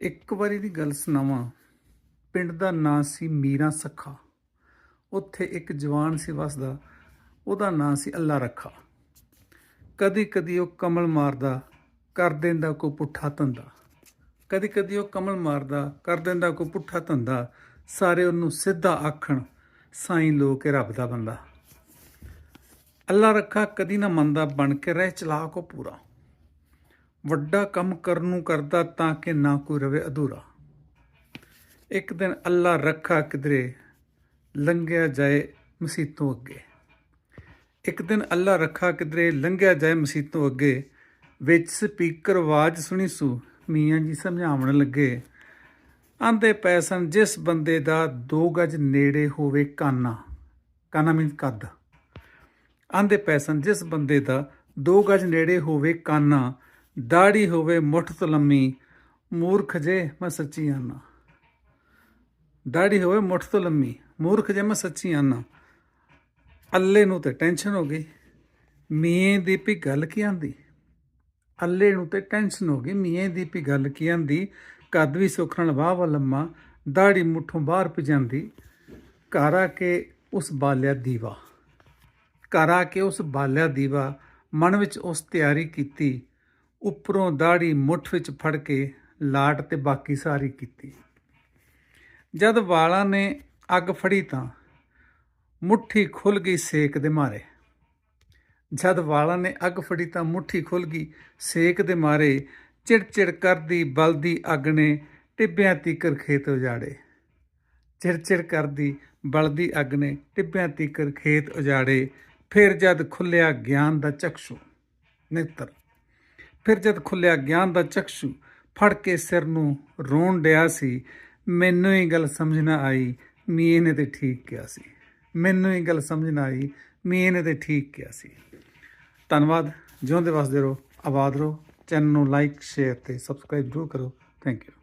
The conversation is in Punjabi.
ਇੱਕ ਵਾਰੀ ਦੀ ਗੱਲ ਸੁਣਾਵਾਂ। ਪਿੰਡ ਦਾ ਨਾਂ ਸੀ ਮੀਰਾ ਸੱਖਾ। ਉੱਥੇ ਇੱਕ ਜਵਾਨ ਸੀ ਵਸਦਾ। ਉਹਦਾ ਨਾਂ ਸੀ ਅੱਲਾ ਰੱਖਾ। ਕਦੀ ਕਦੀ ਉਹ ਕਮਲ ਮਾਰਦਾ, ਕਰ ਦਿੰਦਾ ਕੋ ਪੁੱਠਾ ਧੰਦਾ। ਕਦੀ ਕਦੀ ਉਹ ਕਮਲ ਮਾਰਦਾ, ਕਰ ਦਿੰਦਾ ਕੋ ਪੁੱਠਾ ਧੰਦਾ। ਸਾਰੇ ਉਹਨੂੰ ਸਿੱਧਾ ਆਖਣ, ਸਾਈਂ ਲੋਕ ਇਹ ਰੱਬ ਦਾ ਬੰਦਾ। ਅੱਲਾ ਰੱਖਾ ਕਦੀ ਨਾ ਮੰਨਦਾ ਬਣ ਕੇ ਰਹਿ ਚਲਾ ਕੋ ਪੂਰਾ। ਵੱਡਾ ਕੰਮ ਕਰਨ ਨੂੰ ਕਰਦਾ ਤਾਂ ਕਿ ਨਾ ਕੋਈ ਰਵੇ ਅਧੂਰਾ। ਇੱਕ ਦਿਨ ਅੱਲਾ ਰੱਖਾ ਕਿਧਰੇ ਲੰਘਿਆ ਜਾਏ ਮਸੀਤੋਂ ਅੱਗੇ। ਇੱਕ ਦਿਨ ਅੱਲਾ ਰੱਖਾ ਕਿਧਰੇ ਲੰਘਿਆ ਜਾਏ ਮਸੀਤੋਂ ਅੱਗੇ। ਵਿੱਚ ਸਪੀਕਰ ਆਵਾਜ਼ ਸੁਣੀ ਸੂ, ਮੀਆਂ ਜੀ ਸਮਝਾਉਣ ਲੱਗੇ। ਆਂਦੇ ਪੈਸਨ ਜਿਸ ਬੰਦੇ ਦਾ 2 ਗਜ ਨੇੜੇ ਹੋਵੇ ਕਾਨਾ ਕਾਨਾ ਮੀਨ ਕੱਦ। ਆਂਦੇ ਪੈਸਨ ਜਿਸ ਬੰਦੇ ਦਾ 2 ਗਜ ਨੇੜੇ ਹੋਵੇ ਕਾਨਾ ਦਾੜੀ ਹੋਵੇ ਮੁੱਠ ਤੋਂ ਲੰਮੀ, ਮੂਰਖ ਜੇ ਮੈਂ ਸੱਚੀ ਆਨਾ। ਦਾੜੀ ਹੋਵੇ ਮੁੱਠ ਤੋਂ ਲੰਮੀ, ਮੂਰਖ ਜੇ ਮੈਂ ਸੱਚੀ ਆਨਾ। ਅੱਲੇ ਨੂੰ ਤੇ ਟੈਨਸ਼ਨ ਹੋ ਗਈ ਮੀਏ ਦੀ ਵੀ ਗੱਲ ਕੀ ਆਂਦੀ? ਅੱਲੇ ਨੂੰ ਤੇ ਟੈਨਸ਼ਨ ਹੋ ਗਈ, ਮੀਂਹ ਦੀ ਵੀ ਗੱਲ ਕੀ ਆਂਦੀ? ਕਦ ਵੀ ਸੁੱਖ ਨਾਲ ਵਾਹ ਵਾ ਲੰਮਾ, ਦਾੜੀ ਮੁੱਠੋਂ ਬਾਹਰ ਭਜਾਂਦੀ ਘਰ ਆ ਕੇ ਉਸ ਬਾਲਿਆ ਦੀਵਾ। ਘਰ ਆ ਕੇ ਉਸ ਬਾਲਿਆ ਦੀਵਾ, ਮਨ ਵਿੱਚ ਉਸ ਤਿਆਰੀ ਕੀਤੀ। ਉੱਪਰੋਂ ਦਾੜੀ ਮੁੱਠ ਵਿੱਚ ਫੜ ਕੇ ਲਾਟ ਤੇ ਬਾਕੀ ਸਾਰੀ ਕੀਤੀ। ਜਦ ਵਾਲਾਂ ਨੇ ਅੱਗ ਫੜੀ ਤਾਂ ਮੁੱਠੀ ਖੁੱਲ ਗਈ ਸੇਕ ਦੇ ਮਾਰੇ। ਜਦ ਵਾਲਾਂ ਨੇ ਅੱਗ ਫੜੀ ਤਾਂ ਮੁੱਠੀ ਖੁੱਲ ਗਈ ਸੇਕ ਦੇ ਮਾਰੇ। ਚਿੜਚਿੜ ਕਰਦੀ ਬਲਦੀ ਅੱਗ ਨੇ ਟਿੱਬਿਆਂ ਤੀਕਰ ਖੇਤ ਉਜਾੜੇ। ਚਿੜਚਿੜ ਕਰਦੀ ਬਲਦੀ ਅੱਗ ਨੇ ਟਿੱਬਿਆਂ ਤੀਕਰ ਖੇਤ ਉਜਾੜੇ। ਫਿਰ ਜਦ ਖੁੱਲਿਆ ਗਿਆਨ ਦਾ ਚਕਸ਼ੂ, ਨੇਤਰ। ਫਿਰ ਜਦ ਖੁੱਲਿਆ ਗਿਆਨ ਦਾ ਚਕਸ਼ੂ, ਫੜ ਕੇ ਸਿਰ ਨੂੰ ਰੋਣ ਡਿਆ ਸੀ, ਮੈਨੂੰ ਹੀ ਗੱਲ ਸਮਝ ਨਾ ਆਈ ਮੀਏ ਨੇ ਤੇ ਠੀਕ ਕਿਹਾ ਸੀ। ਮੈਨੂੰ ਹੀ ਗੱਲ ਸਮਝ ਨਾ ਆਈ ਮੀਏ ਨੇ ਤੇ ਠੀਕ ਕਿਹਾ ਸੀ। ਧੰਨਵਾਦ, ਜਿਉਂਦੇ ਵਸਦੇ ਰਹੋ, ਆਬਾਦ ਰਹੋ, ਚੈਨਲ ਨੂੰ ਲਾਈਕ, ਸ਼ੇਅਰ ਤੇ ਸਬਸਕ੍ਰਾਈਬ ਜ਼ਰੂਰ ਕਰੋ। Thank you.